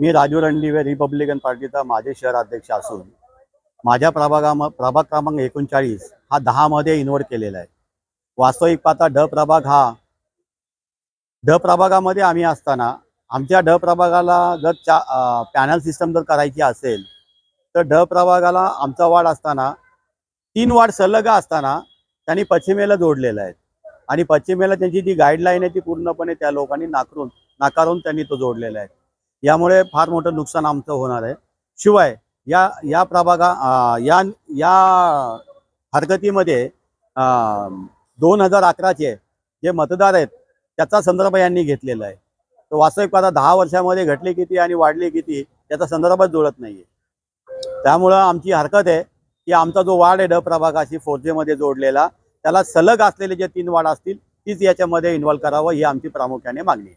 मी Raju Randive Republican पार्टीचा माझे शहर अध्यक्ष असून माझ्या प्रभागा प्रभाग क्रमांक एकोणचाळीस हा दहामध्ये इन्व्हर्ट केलेला आहे. वास्तविक पाहता ड प्रभाग हा ड प्रभागामध्ये आम्ही असताना आमच्या ड प्रभागाला जर चा पॅनल सिस्टम जर करायची असेल तर ड प्रभागाला आमचा वार्ड असताना तीन वार्ड सलग असताना त्यांनी पश्चिमेला जोडलेला आहे. आणि पश्चिमेला त्यांची जी गाईडलाईन आहे ती पूर्णपणे त्या लोकांनी नाकारून नाकारून त्यांनी तो जोडलेला आहे. यामुळे फार मोठं नुकसान आमचं होणार आहे. शिवाय या या प्रभागा या या हरकतीमध्ये दोन हजार अकराचे जे मतदार आहेत त्याचा संदर्भ यांनी घेतलेला आहे. तो वास्तविक पाहता दहा वर्षामध्ये घटले किती आणि वाढले किती त्याचा संदर्भच जुळत नाही आहे त्यामुळं आमची हरकत आहे की आमचा जो वाड आहे ड प्रभागाशी फोर्जेमध्ये जोडलेला त्याला सलग असलेले जे तीन वाड असतील तीच याच्यामध्ये इन्व्हॉल्व करावं ही आमची प्रामुख्याने मागणी आहे.